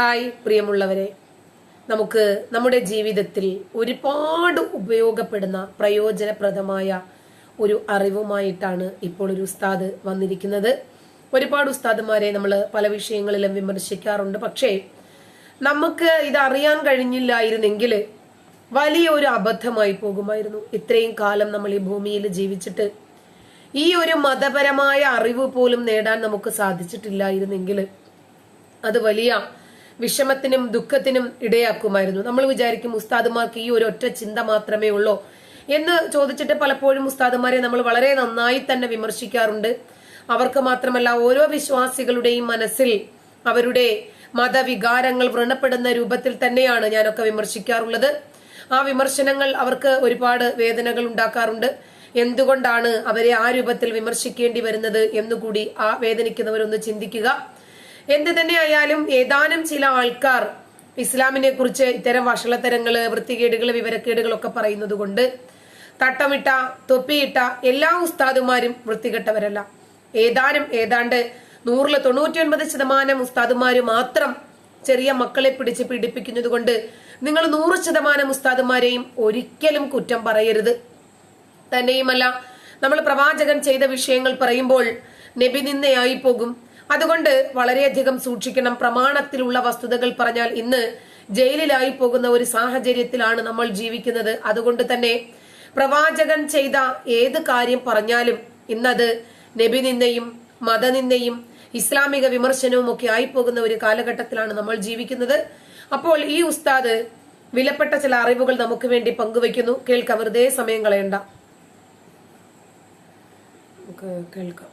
Hi പ്രിയമുള്ളവരെ. നമുക്ക് നമ്മുടെ ജീവിതത്തിൽ ഒരുപാട് ഉപയോഗപ്പെടുന്ന പ്രയോജനപ്രദമായ ഒരു അറിവുമായിട്ടാണ് ഇപ്പോൾ ഒരു ഉസ്താദ് വന്നിരിക്കുന്നത്. ഒരുപാട് ഉസ്താദ്മാരെ നമ്മൾ പല വിഷയങ്ങളിലും വിമർശിക്കാറുണ്ട്. പക്ഷേ നമുക്ക് ഇത് അറിയാൻ കഴിഞ്ഞില്ലായിരുന്നെങ്കിൽ വലിയ ഒരു അബദ്ധമായി പോകുമായിരുന്നു. ഇത്രയും കാലം നമ്മൾ ഈ ഭൂമിയിൽ ജീവിച്ചിട്ട് ഈ ഒരു മതപരമായ അറിവ് പോലും നേടാൻ നമുക്ക് സാധിച്ചിട്ടില്ലായിരുന്നെങ്കിൽ അത് വലിയ വിഷമത്തിനും ദുഃഖത്തിനും ഇടയാക്കുമായിരുന്നു. നമ്മൾ വിചാരിക്കും ഉസ്താദുമാർക്ക് ഈ ഒരു ഒറ്റ ചിന്ത മാത്രമേ ഉള്ളൂ എന്ന് ചോദിച്ചിട്ട് പലപ്പോഴും ഉസ്താദുമാരെ നമ്മൾ വളരെ നന്നായി തന്നെ വിമർശിക്കാറുണ്ട്. അവർക്ക് മാത്രമല്ല ഓരോ വിശ്വാസികളുടെയും മനസ്സിൽ അവരുടെ മതവികാരങ്ങൾ വ്രണപ്പെടുന്ന രൂപത്തിൽ തന്നെയാണ് ഞാനൊക്കെ വിമർശിക്കാറുള്ളത്. ആ വിമർശനങ്ങൾ അവർക്ക് ഒരുപാട് വേദനകൾ ഉണ്ടാക്കാറുണ്ട്. എന്തുകൊണ്ടാണ് അവരെ ആ രൂപത്തിൽ വിമർശിക്കേണ്ടി വരുന്നത് എന്നുകൂടി ആ വേദനിക്കുന്നവരൊന്ന് ചിന്തിക്കുക. എന്ത് തന്നെയായാലും ഏതാനും ചില ആൾക്കാർ ഇസ്ലാമിനെ കുറിച്ച് ഇത്തരം വഷളത്തരങ്ങൾ വൃത്തികേടുകൾ വിവരക്കേടുകളൊക്കെ പറയുന്നത് കൊണ്ട് തട്ടമിട്ട തൊപ്പിയിട്ട എല്ലാ ഉസ്താദുമാരും വൃത്തികെട്ടവരല്ല. ഏതാനും ഏതാണ്ട് നൂറിൽ തൊണ്ണൂറ്റിയൊൻപത് ശതമാനം ഉസ്താദുമാര് മാത്രം ചെറിയ മക്കളെ പിടിച്ച് പീഡിപ്പിക്കുന്നത് കൊണ്ട് നിങ്ങൾ നൂറ് ശതമാനം ഉസ്താദുമാരെയും ഒരിക്കലും കുറ്റം പറയരുത്. തന്നെയുമല്ല നമ്മൾ പ്രവാചകൻ ചെയ്ത വിഷയങ്ങൾ പറയുമ്പോൾ നബി നിന്നയായി പോകും. അതുകൊണ്ട് വളരെയധികം സൂക്ഷിക്കണം. പ്രമാണത്തിലുള്ള വസ്തുതകൾ പറഞ്ഞാൽ ഇന്ന് ജയിലിലായി പോകുന്ന ഒരു സാഹചര്യത്തിലാണ് നമ്മൾ ജീവിക്കുന്നത്. അതുകൊണ്ട് തന്നെ പ്രവാചകൻ ചെയ്ത ഏത് കാര്യം പറഞ്ഞാലും ഇന്നത് നബി നിന്നയും മതനിന്ദയും ഇസ്ലാമിക വിമർശനവും ഒക്കെ ആയി പോകുന്ന ഒരു കാലഘട്ടത്തിലാണ് നമ്മൾ ജീവിക്കുന്നത്. അപ്പോൾ ഈ ഉസ്താദ് വിലപ്പെട്ട ചില അറിവുകൾ നമുക്ക് വേണ്ടി പങ്കുവയ്ക്കുന്നു. കേൾക്കാം വെറുതെ സമയം കളയണ്ട. കേൾക്കാം.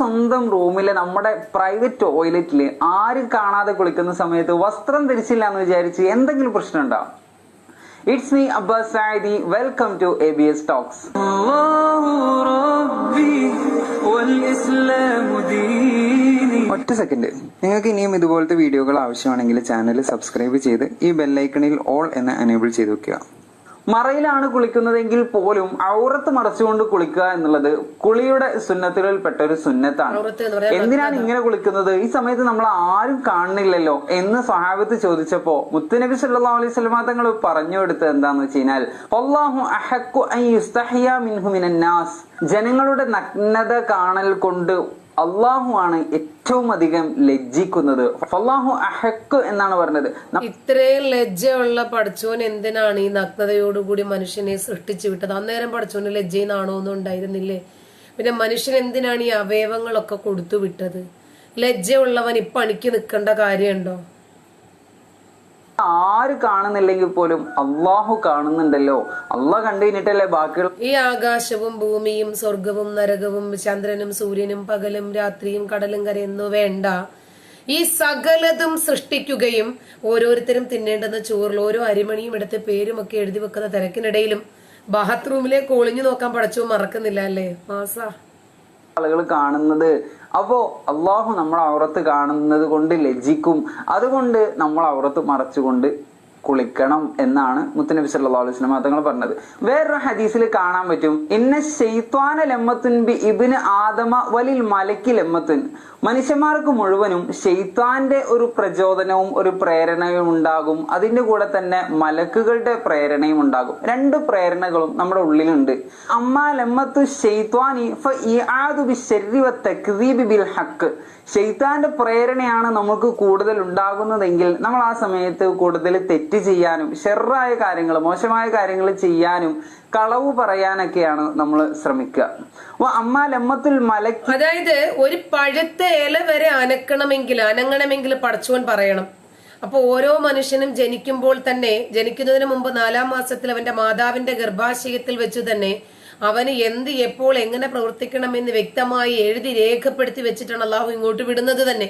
സ്വന്തം റൂമിലെ നമ്മുടെ പ്രൈവറ്റ് ടോയ്ലറ്റിൽ ആരും കാണാതെ കുളിക്കുന്ന സമയത്ത് വസ്ത്രം ധരിച്ചില്ല എന്ന് വിചാരിച്ച് എന്തെങ്കിലും പ്രശ്നം ഉണ്ടാവും it's me Abbas Zaidi welcome to A B S talks ഒറ്റ സെക്കൻഡ് നിങ്ങൾക്ക് ഇനിയും ഇതുപോലത്തെ വീഡിയോകൾ ആവശ്യമാണെങ്കിൽ ചാനൽ സബ്സ്ക്രൈബ് ചെയ്ത് ഈ ബെല്ലൈക്കണിൽ ഓൾ എന്ന് എനേബിൾ ചെയ്ത് വെക്കുക. മറയിലാണ് കുളിക്കുന്നതെങ്കിൽ പോലും ഔറത്ത് മറച്ചുകൊണ്ട് കുളിക്കുക എന്നുള്ളത് കുളിയുടെ സുന്നത്തുകളിൽപ്പെട്ട ഒരു സുന്നത്താണ്. എന്തിനാണ് ഇങ്ങനെ കുളിക്കുന്നത്? ഈ സമയത്ത് നമ്മൾ ആരും കാണുന്നില്ലല്ലോ എന്ന് സ്വഹാബത്ത് ചോദിച്ചപ്പോ മുത്തുനബി സല്ലാ അലൈഹി വസല്ലമ തങ്ങൾ പറഞ്ഞു കൊടുത്തത് എന്താന്ന് വെച്ച് കഴിഞ്ഞാൽ അഹക്കു മിൻഹു മിനന്നാസ് ജനങ്ങളുടെ നഗ്നത കാണൽ കൊണ്ട് അള്ളാഹു ആണ് ഏറ്റവും അധികം ലജ്ജിക്കുന്നത്. അള്ളാഹു അഹക്ക് എന്നാണ് പറഞ്ഞത്. ഇത്രയും ലജ്ജയുള്ള പഠിച്ചോൻ എന്തിനാണ് ഈ നഗ്നതയോടുകൂടി മനുഷ്യനെ സൃഷ്ടിച്ചു വിട്ടത്? അന്നേരം പഠിച്ചോന് ലജ്ജയിന്നാണോ ഒന്നും ഉണ്ടായിരുന്നില്ലേ? പിന്നെ മനുഷ്യൻ എന്തിനാണ് ഈ അവയവങ്ങളൊക്കെ കൊടുത്തു വിട്ടത്? ലജ്ജയുള്ളവൻ ഈ പണിക്ക് നിൽക്കേണ്ട കാര്യമുണ്ടോ? ആര് കാണുന്നില്ലെങ്കിൽ പോലും അള്ളാഹു കാണുന്നുണ്ടല്ലോ. അള്ളാഹ് കണ്ടു കഴിഞ്ഞിട്ടല്ലേ ബാക്കിയുള്ള ഈ ആകാശവും ഭൂമിയും സ്വർഗവും നരകവും ചന്ദ്രനും സൂര്യനും പകലും രാത്രിയും കടലും കരയെന്നു വേണ്ട. ഈ സകലതും സൃഷ്ടിക്കുകയും ഓരോരുത്തരും തിന്നേണ്ടുന്ന ചോറിൽ ഓരോ അരിമണിയും എടുത്ത് പേരുമൊക്കെ എഴുതി വെക്കുന്ന തിരക്കിനിടയിലും ബാത്റൂമിലേക്ക് ഒളിഞ്ഞു നോക്കാൻ പഠിച്ചു മറക്കുന്നില്ല അല്ലേ? മാസാ. ആളുകൾ കാണുന്നത് അപ്പോ അള്ളാഹു നമ്മൾ ഔറത്ത് കാണുന്നത് കൊണ്ട് ലജ്ജിക്കും. അതുകൊണ്ട് നമ്മൾ ഔറത്ത് മറച്ചുകൊണ്ട് കുളിക്കണം എന്നാണ് മുത്തനബി സല്ലല്ലാഹു അലൈഹി വസല്ലം തങ്ങൾ പറഞ്ഞത്. വേറൊരു ഹദീസിൽ കാണാൻ പറ്റും. ഇന്ന ഷെയ്ത്വാന ലമ്മത്തുൻ ബി ഇബിന് ആദമ വലിൽ മലക്കി ലമ്മത്തുൻ മനുഷ്യന്മാർക്ക് മുഴുവനും ഷെയ്ത്താന്റെ ഒരു പ്രചോദനവും ഒരു പ്രേരണയും ഉണ്ടാകും. അതിന്റെ കൂടെ തന്നെ മലക്കുകളുടെ പ്രേരണയും ഉണ്ടാകും. രണ്ട് പ്രേരണകളും നമ്മുടെ ഉള്ളിലുണ്ട്. അമ്മ ലമ്മത്തു ബിൽ ഹക്ക്. ഷെയ്ത്താന്റെ പ്രേരണയാണ് നമുക്ക് കൂടുതൽ ഉണ്ടാകുന്നതെങ്കിൽ നമ്മൾ ആ സമയത്ത് കൂടുതൽ തെറ്റ് ചെയ്യാനും ഷെറായ കാര്യങ്ങൾ മോശമായ കാര്യങ്ങൾ ചെയ്യാനും കളവ് പറയാനൊക്കെയാണ് നമ്മൾ ശ്രമിക്കുക. അപ്പൊ അമ്മ ലമ്മത്തിൽ മല അതായത് ഒരു പഴുത്ത ഇല വരെ അനക്കണമെങ്കിൽ അനങ്ങണമെങ്കിൽ പടച്ചോൻ പറയണം. അപ്പൊ ഓരോ മനുഷ്യനും ജനിക്കുമ്പോൾ തന്നെ ജനിക്കുന്നതിന് മുമ്പ് നാലാം മാസത്തിൽ അവന്റെ മാതാവിന്റെ ഗർഭാശയത്തിൽ വെച്ച് തന്നെ അവന് എന്ത് എപ്പോൾ എങ്ങനെ പ്രവർത്തിക്കണമെന്ന് വ്യക്തമായി എഴുതി രേഖപ്പെടുത്തി വെച്ചിട്ടാണ് അള്ളാഹു ഇങ്ങോട്ട് വിടുന്നത് തന്നെ.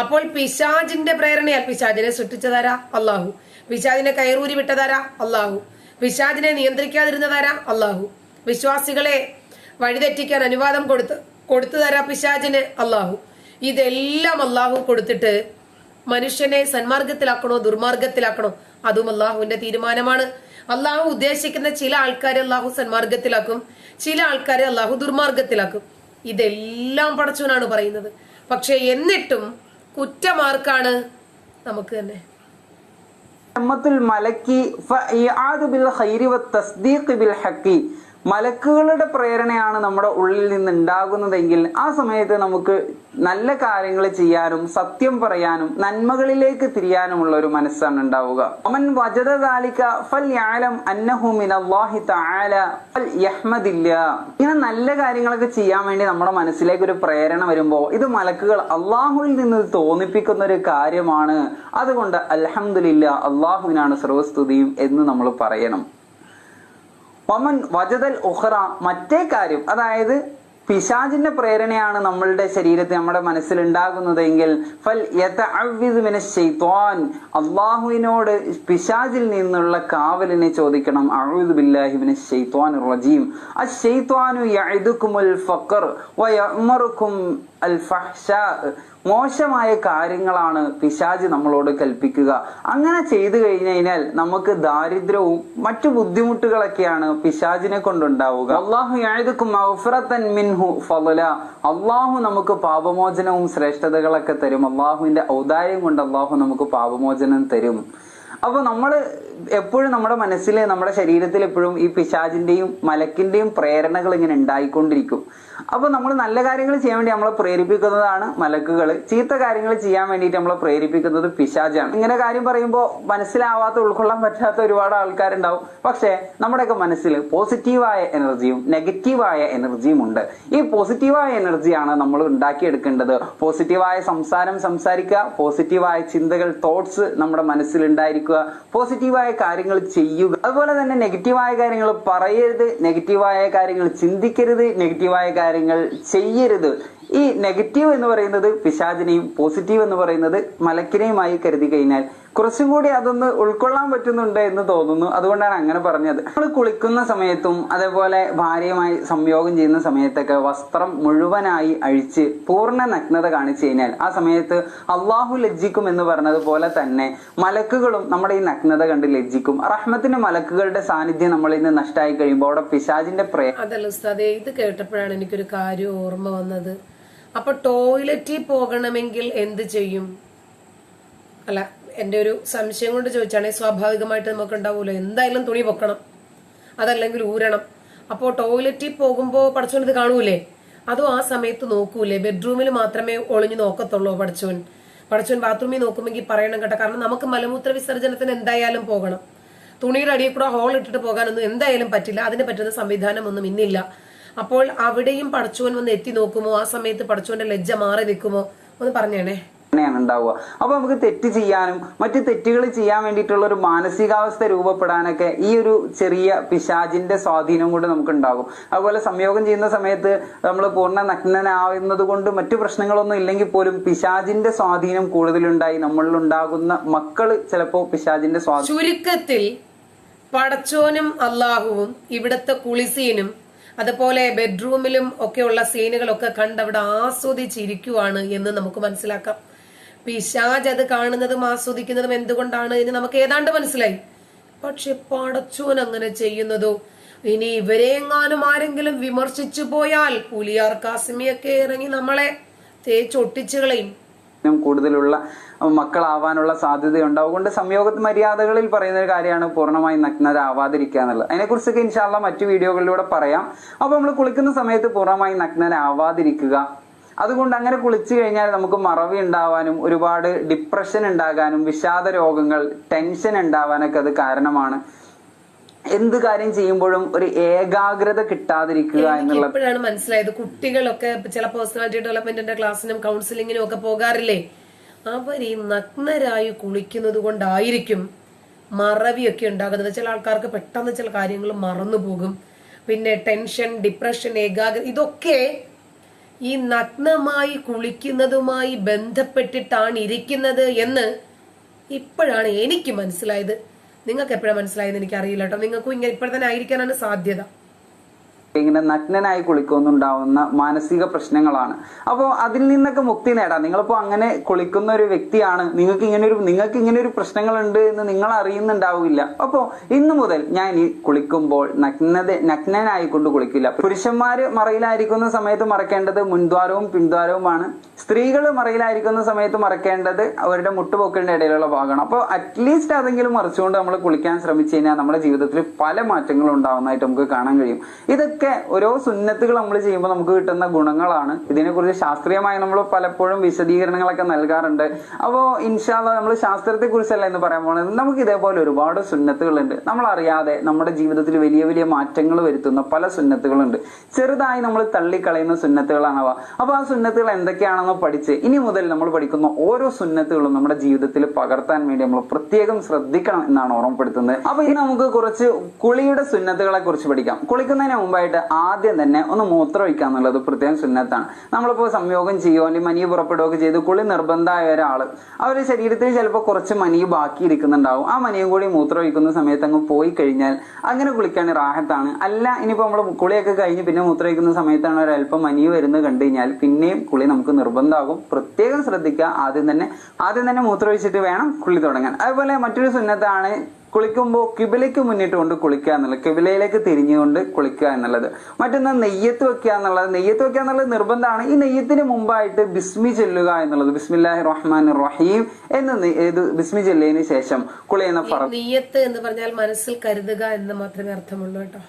അപ്പോൾ പിശാജിന്റെ പ്രേരണയാൽ പിശാജിനെ സൃഷ്ടിച്ചതാരാ? അള്ളാഹു. പിശാജിനെ കയറൂരി വിട്ടതാരാ? അള്ളാഹു. പിശാജിനെ നിയന്ത്രിക്കാതിരുന്നതാരാ അള്ളാഹു. വിശ്വാസികളെ വഴിതെറ്റിക്കാൻ അനുവാദം കൊടുത്ത് കൊടുത്തു തരാ പിശാജിന് അള്ളാഹു. ഇതെല്ലാം അള്ളാഹു കൊടുത്തിട്ട് മനുഷ്യനെ സന്മാർഗത്തിലാക്കണോ ദുർമാർഗത്തിലാക്കണോ അതും അള്ളാഹുവിന്റെ തീരുമാനമാണ്. അള്ളാഹു ഉദ്ദേശിക്കുന്ന ചില ആൾക്കാരെ അള്ളാഹു സന്മാർഗത്തിലാക്കും ചില ആൾക്കാരെ അള്ളാഹു ദുർമാർഗത്തിലാക്കും ഇതെല്ലാം പടച്ചവനാണ് പറയുന്നത്. പക്ഷെ എന്നിട്ടും കുറ്റമാർക്കാണ് നമുക്ക് തന്നെ محمد الملكي فإعاد بالخير والتصديق بالحق. മലക്കുകളുടെ പ്രേരണയാണ് നമ്മുടെ ഉള്ളിൽ നിന്ന് ഉണ്ടാകുന്നതെങ്കിൽ ആ സമയത്ത് നമുക്ക് നല്ല കാര്യങ്ങൾ ചെയ്യാനും സത്യം പറയാനും നന്മകളിലേക്ക് തിരിയാനുമുള്ള ഒരു മനസ്സാണ് ഉണ്ടാവുക. അമൻ വജദ ഫൽ യാലം അന്നഹു മിനല്ലാഹി തആല ഫൽയഹ്മദില്ല ഇങ്ങനെ നല്ല കാര്യങ്ങളൊക്കെ ചെയ്യാൻ വേണ്ടി നമ്മുടെ മനസ്സിലേക്ക് ഒരു പ്രേരണ വരുമ്പോൾ ഇത് മലക്കുകൾ അള്ളാഹുവിൽ നിന്ന് തോന്നിപ്പിക്കുന്ന ഒരു കാര്യമാണ്. അതുകൊണ്ട് അലഹമില്ല അള്ളാഹുവിനാണ് സർവസ്തുതിയും എന്ന് നമ്മൾ പറയണം. വമൻ വജതൽ ഉഹ്റ മറ്റേ കാര്യം അതായത് പിശാജിന്റെ പ്രേരണയാണ് നമ്മളുടെ ശരീരത്തിൽ നമ്മുടെ മനസ്സിൽ ഉണ്ടാകുന്നതെങ്കിൽ ഫൽ അള്ളാഹുവിനോട് പിശാചിൽ നിന്നുള്ള കാവലിനെ ചോദിക്കണം. റജീം. മോശമായ കാര്യങ്ങളാണ് പിശാജ് നമ്മളോട് കൽപ്പിക്കുക. അങ്ങനെ ചെയ്തു കഴിഞ്ഞു കഴിഞ്ഞാൽ നമുക്ക് ദാരിദ്ര്യവും മറ്റു ബുദ്ധിമുട്ടുകളൊക്കെയാണ് പിശാജിനെ കൊണ്ടുണ്ടാവുക. അള്ളാഹു മിൻഹു അള്ളാഹു നമുക്ക് പാപമോചനവും ശ്രേഷ്ഠതകളൊക്കെ തരും. അള്ളാഹുവിന്റെ ഔദാര്യം കൊണ്ട് അള്ളാഹു നമുക്ക് പാപമോചനം തരും. അപ്പൊ നമ്മൾ എപ്പോഴും നമ്മുടെ മനസ്സിൽ നമ്മുടെ ശരീരത്തിൽ എപ്പോഴും ഈ പിശാചിന്റെയും മലക്കിന്റെയും പ്രേരണകൾ ഇങ്ങനെ ഉണ്ടായിക്കൊണ്ടിരിക്കും. അപ്പൊ നമ്മൾ നല്ല കാര്യങ്ങൾ ചെയ്യാൻ വേണ്ടി നമ്മളെ പ്രേരിപ്പിക്കുന്നതാണ് മലക്കുകൾ ചീത്ത കാര്യങ്ങൾ ചെയ്യാൻ വേണ്ടിയിട്ട് നമ്മളെ പ്രേരിപ്പിക്കുന്നത് പിശാജാണ് ഇങ്ങനെ കാര്യം പറയുമ്പോൾ മനസ്സിലാവാത്ത ഉൾക്കൊള്ളാൻ പറ്റാത്ത ഒരുപാട് ആൾക്കാരുണ്ടാവും. പക്ഷേ നമ്മുടെയൊക്കെ മനസ്സിൽ പോസിറ്റീവായ എനർജിയും നെഗറ്റീവായ എനർജിയും ഉണ്ട്. ഈ പോസിറ്റീവായ എനർജിയാണ് നമ്മൾ ഉണ്ടാക്കിയെടുക്കേണ്ടത്. പോസിറ്റീവായ സംസാരം സംസാരിക്കുക പോസിറ്റീവായ ചിന്തകൾ തോട്ട്സ് നമ്മുടെ മനസ്സിൽ ഉണ്ടായിരിക്കുക പോസിറ്റീവായ കാര്യങ്ങൾ ചെയ്യുക. അതുപോലെ തന്നെ നെഗറ്റീവായ കാര്യങ്ങൾ പറയരുത് നെഗറ്റീവായ കാര്യങ്ങൾ ചിന്തിക്കരുത് നെഗറ്റീവായ കാര്യങ്ങൾ ചെയ്യരുത്. ഈ നെഗറ്റീവ് എന്ന് പറയുന്നത് പിശാചിനെയും പോസിറ്റീവ് എന്ന് പറയുന്നത് മലക്കിനെയുമായി കരുതി കഴിഞ്ഞാൽ കുറച്ചും കൂടി അതൊന്ന് ഉൾക്കൊള്ളാൻ പറ്റുന്നുണ്ട് എന്ന് തോന്നുന്നു. അതുകൊണ്ടാണ് അങ്ങനെ പറഞ്ഞത്. നമ്മൾ കുളിക്കുന്ന സമയത്തും അതേപോലെ ഭാര്യയുമായി സംയോഗം ചെയ്യുന്ന സമയത്തൊക്കെ വസ്ത്രം മുഴുവനായി അഴിച്ച് പൂർണ നഗ്നത കാണിച്ചു കഴിഞ്ഞാൽ ആ സമയത്ത് അള്ളാഹു ലജ്ജിക്കും എന്ന് പറഞ്ഞതുപോലെ തന്നെ മലക്കുകളും നമ്മുടെ ഈ നഗ്നത കണ്ട് ലജ്ജിക്കും. റഹ്മത്തിന്റെ മലക്കുകളുടെ സാന്നിധ്യം നമ്മളിൽ നിന്ന് നഷ്ടമായി കഴിയുമ്പോൾ അവിടെ പിശാജിന്റെ പ്രേ അതല്ല ഇത് കേട്ടപ്പോഴാണ് എനിക്കൊരു കാര്യം ഓർമ്മ വന്നത്. അപ്പൊ ടോയ്ലറ്റിൽ പോകണമെങ്കിൽ എന്ത് ചെയ്യും? അല്ല എന്റെ ഒരു സംശയം കൊണ്ട് ചോദിച്ചാണെങ്കിൽ സ്വാഭാവികമായിട്ട് നമുക്ക് ഉണ്ടാവുമല്ലോ എന്തായാലും തുണി പൊക്കണം. അതല്ലെങ്കിൽ ഊരണം. അപ്പോൾ ടോയ്ലറ്റിൽ പോകുമ്പോൾ പഠിച്ചോൻ ഇത് കാണൂലേ? അതോ ആ സമയത്ത് നോക്കൂലേ? ബെഡ്റൂമിൽ മാത്രമേ ഒളിഞ്ഞു നോക്കത്തുള്ളൂ പഠിച്ചോൻ പഠിച്ചോൻ ബാത്റൂമിൽ നോക്കുമെങ്കിൽ പറയണം കേട്ടോ. കാരണം നമുക്ക് മലമൂത്ര വിസർജനത്തിന് എന്തായാലും പോകണം. തുണിയുടെ അടിയിൽ കൂടെ ഹോൾ ഇട്ടിട്ട് പോകാനൊന്നും എന്തായാലും പറ്റില്ല. അതിന് പറ്റുന്ന സംവിധാനമൊന്നും ഇന്നില്ല. അപ്പോൾ അവിടെയും പടച്ചോൻ വന്ന് എത്തി നോക്കുമോ? ആ സമയത്ത് പടച്ചോന്റെ ലജ്ജ മാറി നിൽക്കുമോ? ഒന്ന് പറഞ്ഞേണേ. തന്നെയാണ് ഉണ്ടാവുക. അപ്പൊ നമുക്ക് തെറ്റ് ചെയ്യാനും മറ്റു തെറ്റുകൾ ചെയ്യാൻ വേണ്ടിയിട്ടുള്ള ഒരു മാനസികാവസ്ഥ രൂപപ്പെടാനൊക്കെ ഈ ഒരു ചെറിയ പിശാജിന്റെ സ്വാധീനം കൊണ്ട് നമുക്ക് ഉണ്ടാകും അതുപോലെ സംയോഗം ചെയ്യുന്ന സമയത്ത് നമ്മൾ പൂർണ നഗ്നനാവുന്നത് കൊണ്ട് മറ്റു പ്രശ്നങ്ങളൊന്നും ഇല്ലെങ്കിൽ പോലും പിശാജിന്റെ സ്വാധീനം കൂടുതലുണ്ടായി നമ്മളിൽ ഉണ്ടാകുന്ന മക്കൾ ചിലപ്പോ പിശാജിന്റെ സ്വാധീനം ചുരുക്കത്തിൽ പടച്ചോനും അള്ളാഹുവും ഇവിടുത്തെ കുളിസീനും അതുപോലെ ബെഡ്റൂമിലും ഒക്കെയുള്ള സീനുകളൊക്കെ കണ്ട് അവിടെ ആസ്വദിച്ചിരിക്കുവാണ് എന്ന് നമുക്ക് മനസ്സിലാക്കാം. പിശാജ് അത് കാണുന്നതും ആസ്വദിക്കുന്നതും എന്തുകൊണ്ടാണ് ഇനി നമുക്ക് ഏതാണ്ട് മനസ്സിലായി. പക്ഷെ പടച്ചോൻ അങ്ങനെ ചെയ്യുന്നതോ? ഇനി ഇവരെങ്ങാനും ആരെങ്കിലും വിമർശിച്ചു പോയാൽ പുലിയാർ കാസിമിയൊക്കെ ഇറങ്ങി നമ്മളെ തേച്ചൊട്ടിച്ചു കളയും ും. കൂടുതലുള്ള മക്കളാവാനുള്ള സാധ്യതയുണ്ട് അതുകൊണ്ട് സംയോഗ മര്യാദകളിൽ പറയുന്ന ഒരു കാര്യമാണ് പൂർണമായി നഗ്നത ആവാതിരിക്കുക എന്നുള്ളത്. അതിനെക്കുറിച്ചൊക്കെ ഇൻഷാല്ല മറ്റു വീഡിയോകളിലൂടെ പറയാം. അപ്പൊ നമ്മൾ കുളിക്കുന്ന സമയത്ത് പൂർണമായി നഗ്നനാവാതിരിക്കുക അതുകൊണ്ട് അങ്ങനെ കുളിച്ചു കഴിഞ്ഞാൽ നമുക്ക് മറവി ഉണ്ടാവാനും ഒരുപാട് ഡിപ്രഷൻ ഉണ്ടാകാനും വിഷാദ രോഗങ്ങൾ ടെൻഷൻ ഉണ്ടാവാനൊക്കെ അത് കാരണമാണ്. എന്ത് കാര്യം ചെയ്യുമ്പോഴും ഒരു ഏകാഗ്രത കിട്ടാതിരിക്കുക എന്നുള്ള മനസ്സിലായത്. കുട്ടികളൊക്കെ ചില പേഴ്സണാലിറ്റി ഡെവലപ്മെന്റിന്റെ ക്ലാസ്സിനും കൗൺസിലിങ്ങിനും ഒക്കെ പോകാറില്ലേ? അവർ ഈ നഗ്നരായി കുളിക്കുന്നത് കൊണ്ടായിരിക്കും മറവിയൊക്കെ ഉണ്ടാകുന്നത്. ചില ആൾക്കാർക്ക് പെട്ടെന്ന് ചില കാര്യങ്ങൾ മറന്നു പോകും പിന്നെ ടെൻഷൻ ഡിപ്രഷൻ ഏകാഗ്ര ഇതൊക്കെ ഈ നഗ്നമായി കുളിക്കുന്നതുമായി ബന്ധപ്പെട്ടിട്ടാണ് ഇരിക്കുന്നത് എന്ന് ഇപ്പോഴാണ് എനിക്ക് മനസ്സിലായത്. നിങ്ങൾക്ക് എപ്പോഴാണ് മനസ്സിലായത് എനിക്ക് അറിയില്ല കേട്ടോ. നിങ്ങൾക്കും ഇങ്ങനെ ഇപ്പോൾ തന്നെ ആയിരിക്കാനാണ് സാധ്യത. ഇങ്ങനെ നഗ്നനായി കുളിക്കുന്നുണ്ടാവുന്ന മാനസിക പ്രശ്നങ്ങളാണ്. അപ്പോൾ അതിൽ നിന്നൊക്കെ മുക്തി നേടാം. നിങ്ങളിപ്പോ അങ്ങനെ കുളിക്കുന്ന ഒരു വ്യക്തിയാണ്. നിങ്ങൾക്ക് ഇങ്ങനെ ഒരു നിങ്ങൾക്ക് ഇങ്ങനെ ഒരു പ്രശ്നങ്ങളുണ്ട് എന്ന് നിങ്ങൾ അറിയുന്നുണ്ടാവില്ല അപ്പോൾ ഇന്ന് മുതൽ ഞാൻ ഈ കുളിക്കുമ്പോൾ നഗ്നത നഗ്നനായി കൊണ്ട് കുളിക്കില്ല. പുരുഷന്മാര് മറയിലായിരിക്കുന്ന സമയത്ത് മറക്കേണ്ടത് മുൻദ്വാരവും പിൻദ്വാരവുമാണ്. സ്ത്രീകൾ മറയിലായിരിക്കുന്ന സമയത്ത് മറക്കേണ്ടത് അവരുടെ മുട്ടുപൊക്കലിന്റെ ഇടയിലുള്ള ഭാഗമാണ്. അപ്പോൾ അറ്റ്ലീസ്റ്റ് അതെങ്കിലും മറിച്ചുകൊണ്ട് നമ്മൾ കുളിക്കാൻ ശ്രമിച്ചു കഴിഞ്ഞാൽ നമ്മുടെ ജീവിതത്തിൽ പല മാറ്റങ്ങളും ഉണ്ടാവുന്നതായിട്ട് നമുക്ക് കാണാൻ കഴിയും. ഇതൊക്കെ ഓരോ സുന്നത്തുകൾ നമ്മൾ ചെയ്യുമ്പോൾ നമുക്ക് കിട്ടുന്ന ഗുണങ്ങളാണ്. ഇതിനെക്കുറിച്ച് ശാസ്ത്രീയമായി നമ്മൾ പലപ്പോഴും വിശദീകരണങ്ങളൊക്കെ നൽകാറുണ്ട്. അപ്പോൾ ഇൻഷാല്ല നമ്മൾ ശാസ്ത്രത്തെ കുറിച്ചല്ല എന്ന് പറയാൻ പോകുന്നത് നമുക്ക് ഇതേപോലെ ഒരുപാട് സുന്നത്തുകളുണ്ട്. നമ്മൾ അറിയാതെ നമ്മുടെ ജീവിതത്തിൽ വലിയ വലിയ മാറ്റങ്ങൾ വരുത്തുന്ന പല സുന്നത്തുകളുണ്ട്. ചെറുതായി നമ്മൾ തള്ളിക്കളയുന്ന സുന്നത്തുകളാണ് അപ്പോൾ അപ്പൊ ആ സുന്നത്തുകൾ എന്തൊക്കെയാണെന്ന് പഠിച്ച് ഇനി മുതൽ നമ്മൾ പഠിക്കുന്ന ഓരോ സുന്നത്തുകളും നമ്മുടെ ജീവിതത്തിൽ പകർത്താൻ വേണ്ടി നമ്മൾ പ്രത്യേകം ശ്രദ്ധിക്കണം എന്നാണ് ഓർമ്മപ്പെടുത്തുന്നത്. അപ്പൊ ഇനി നമുക്ക് കുറച്ച് കുളിയുടെ സുന്നത്തുകളെ കുറിച്ച് പഠിക്കാം. കുളിക്കുന്നതിന് മുമ്പായിട്ട് ആദ്യം തന്നെ ഒന്ന് മൂത്രമൊഴിക്കുക എന്നുള്ളത് പ്രത്യേകം സുന്നത്താണ്. നമ്മളിപ്പോൾ സംയോഗം ചെയ്യുകയോ അല്ലെങ്കിൽ മനി പുറപ്പെടുകയൊക്കെ ചെയ്ത് കുളി നിർബന്ധമായ ഒരാൾ അവരുടെ ശരീരത്തിൽ ചിലപ്പോൾ കുറച്ച് മനി ബാക്കി ഇരിക്കുന്നുണ്ടാവും. ആ മനിയും കൂടി മൂത്രമൊഴിക്കുന്ന സമയത്ത് അങ്ങ് പോയി കഴിഞ്ഞാൽ അങ്ങനെ കുളിക്കാൻ റാഹത്താണ്. അല്ല ഇനിയിപ്പോൾ നമ്മൾ കുളിയൊക്കെ കഴിഞ്ഞ് പിന്നെ മൂത്രമൊഴിക്കുന്ന സമയത്താണ് ഒരല്പം മനി വരുന്നത് കണ്ടു കഴിഞ്ഞാൽ പിന്നെയും കുളി നമുക്ക് നിർബന്ധമാകും. പ്രത്യേകം ശ്രദ്ധിക്കുക. ആദ്യം തന്നെ ആദ്യം തന്നെ മൂത്രമൊഴിച്ചിട്ട് വേണം കുളി തുടങ്ങാൻ. അതുപോലെ മറ്റൊരു സുന്നത്താണ് കുളിക്കുമ്പോൾ കിബിലയ്ക്ക് മുന്നിട്ട് കൊണ്ട് കുളിക്കുക എന്നുള്ളത് കിബിലയിലേക്ക് തിരിഞ്ഞുകൊണ്ട് കുളിക്കുക എന്നുള്ളത്. മറ്റൊന്ന് നെയ്യത്ത് വെക്കുക എന്നുള്ളത്. നെയ്യത്ത് വെക്കുക എന്നുള്ളത് നിർബന്ധമാണ്. ഈ നെയ്യത്തിന് മുമ്പായിട്ട് ബിസ്മി ചെല്ലുക എന്നുള്ളത് ബിസ്മില്ലാഹി റഹ്മാൻ റഹീം എന്ന് ഇത് ബിസ്മി ചെല്ലിയതിനു ശേഷം കുളി എന്ന ഫറ എന്ന് പറഞ്ഞാൽ മനസ്സിൽ കരുതുക എന്ന് മാത്രമേ അർത്ഥമുള്ളൂ കേട്ടോ.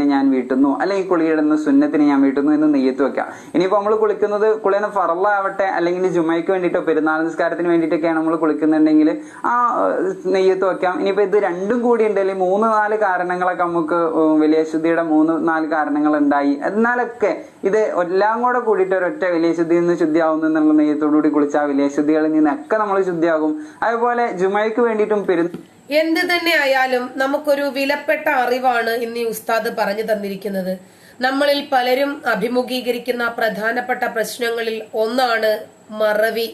ഞാൻ വീട്ടുന്നു. അല്ലെങ്കിൽ കുളിയിടുന്ന സുന്നത്തിന് ഞാൻ വീട്ടുന്നു എന്ന് നെയ്യത്ത് വെക്കാം. ഇനിയിപ്പോ നമ്മൾ കുളിക്കുന്നത് കുളിയുന്ന ആവട്ടെ അല്ലെങ്കിൽ ജുമയ്ക്ക് വേണ്ടിട്ടോ പെരുന്നാൾ നിസ്കാരത്തിന് വേണ്ടിയിട്ടൊക്കെയാണ് നമ്മൾ കുളിക്കുന്നുണ്ടെങ്കിൽ ആ നെയ്യത്ത് വെക്കാം. ഇനിയിപ്പോ ഇത് രണ്ടും കൂടി ഉണ്ട്. അല്ലെങ്കിൽ മൂന്ന് നാല് കാരണങ്ങളൊക്കെ നമുക്ക് വലിയ ശുദ്ധിയുടെ മൂന്ന് നാല് കാരണങ്ങൾ ഉണ്ടായി എന്നാലൊക്കെ ഇത് എല്ലാം കൂടെ കൂടിയിട്ട് ഒരൊറ്റ വലിയ ശുദ്ധിയിൽ നിന്ന് ശുദ്ധിയാവുന്നു എന്നുള്ള നെയ്യത്തോടുകൂടി കുളിച്ചാൽ വലിയ ശുദ്ധികളിൽ നിന്നൊക്കെ നമ്മൾ ശുദ്ധിയാകും. അതുപോലെ ജുമയ്ക്ക് വേണ്ടിയിട്ടും പെരുന്നാൾ എന്ത് തന്നെ ആയാലും നമുക്കൊരു വിലപ്പെട്ട അറിവാണ് ഇന്ന് ഉസ്താദ് പറഞ്ഞു തന്നിരിക്കുന്നത്. നമ്മളിൽ പലരും അഭിമുഖീകരിക്കുന്ന പ്രധാനപ്പെട്ട പ്രശ്നങ്ങളിൽ ഒന്നാണ് മറവി.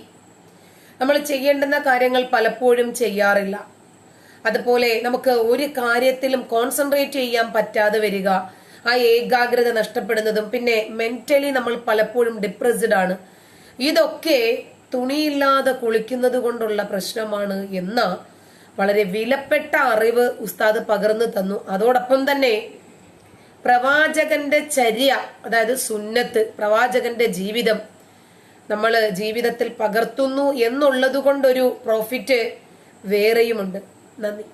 നമ്മൾ ചെയ്യേണ്ടുന്ന കാര്യങ്ങൾ പലപ്പോഴും ചെയ്യാറില്ല. അതുപോലെ നമുക്ക് ഒരു കാര്യത്തിലും കോൺസെൻട്രേറ്റ് ചെയ്യാൻ പറ്റാതെ വരിക ആ ഏകാഗ്രത നഷ്ടപ്പെടുന്നതും പിന്നെ മെന്റലി നമ്മൾ പലപ്പോഴും ഡിപ്രസ്ഡ് ആണ്. ഇതൊക്കെ തുണിയില്ലാതെ കുളിക്കുന്നത് കൊണ്ടുള്ള പ്രശ്നമാണ് എന്ന വളരെ വിലപ്പെട്ട അറിവ് ഉസ്താദ് പകർന്നു തന്നു. അതോടൊപ്പം തന്നെ പ്രവാചകന്റെ ചര്യ അതായത് സുന്നത്ത് പ്രവാചകന്റെ ജീവിതം നമ്മൾ ജീവിതത്തിൽ പകർത്തുന്നു എന്നുള്ളത് കൊണ്ടൊരു പ്രോഫിറ്റ് വേറെയുമുണ്ട്. നന്ദി.